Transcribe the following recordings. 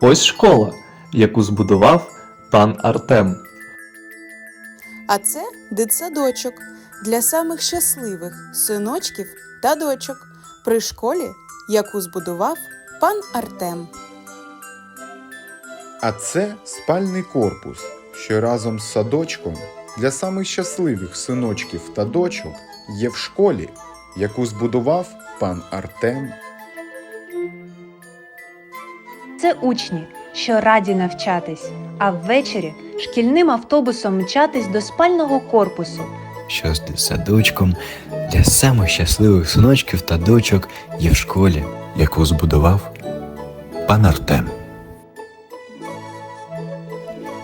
Ось школа, яку збудував пан Артем. А це дитсадочок для самих щасливих синочків та дочок при школі, яку збудував пан Артем. А це спальний корпус, що разом з садочком для самих щасливих синочків та дочок є в школі, яку збудував пан Артем. Це учні, що раді навчатись, а ввечері шкільним автобусом мчатись до спального корпусу, що з садочком для самих щасливих синочків та дочок є в школі, яку збудував пан Артем.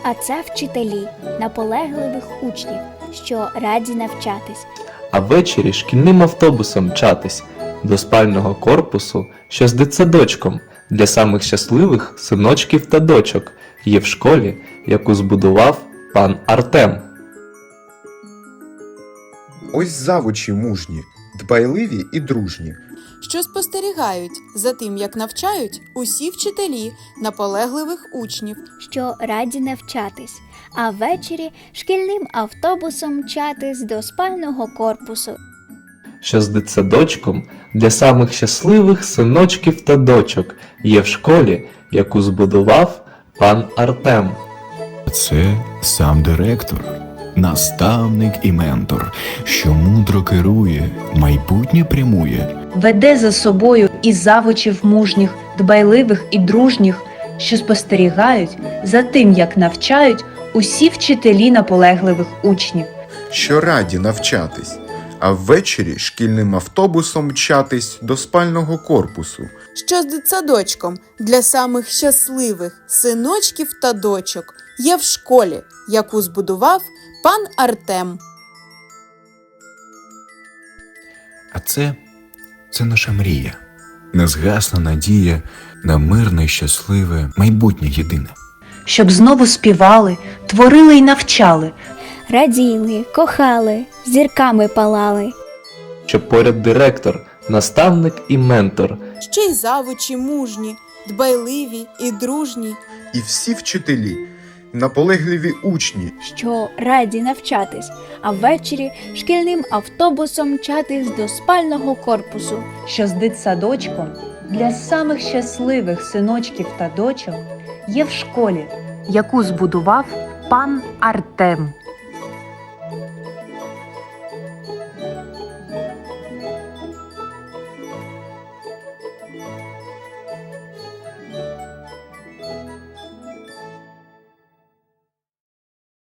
А це вчителі наполегливих учнів, що раді навчатись. А ввечері шкільним автобусом мчатись до спального корпусу, що з дитсадочком для самих щасливих синочків та дочок є в школі, яку збудував пан Артем. Ось завучі мужні, дбайливі і дружні, що спостерігають за тим, як навчають усі вчителі наполегливих учнів, що раді навчатись, а ввечері шкільним автобусом мчатись до спального корпусу. Що з дитсадочком для самих щасливих синочків та дочок є в школі, яку збудував пан Артем. Це сам директор, наставник і ментор, що мудро керує, майбутнє прямує. веде за собою і завучів мужніх, дбайливих і дружніх, що спостерігають за тим, як навчають усі вчителі наполегливих учнів. що раді навчатись, а ввечері шкільним автобусом мчатись до спального корпусу, що з дитсадочком для самих щасливих синочків та дочок є в школі, яку збудував пан Артем. А це, це наша мрія, незгасна надія на мирне, щасливе майбутнє єдине. щоб знову співали, творили й навчали, Раділи, кохали, зірками палали. Що поряд директор, наставник і ментор, ще й завучі мужні, дбайливі і дружні, і всі вчителі, наполегливі учні, що раді навчатись, а ввечері шкільним автобусом мчатись до спального корпусу. що з дитсадочком для самих щасливих синочків та дочок є в школі, яку збудував пан Артем.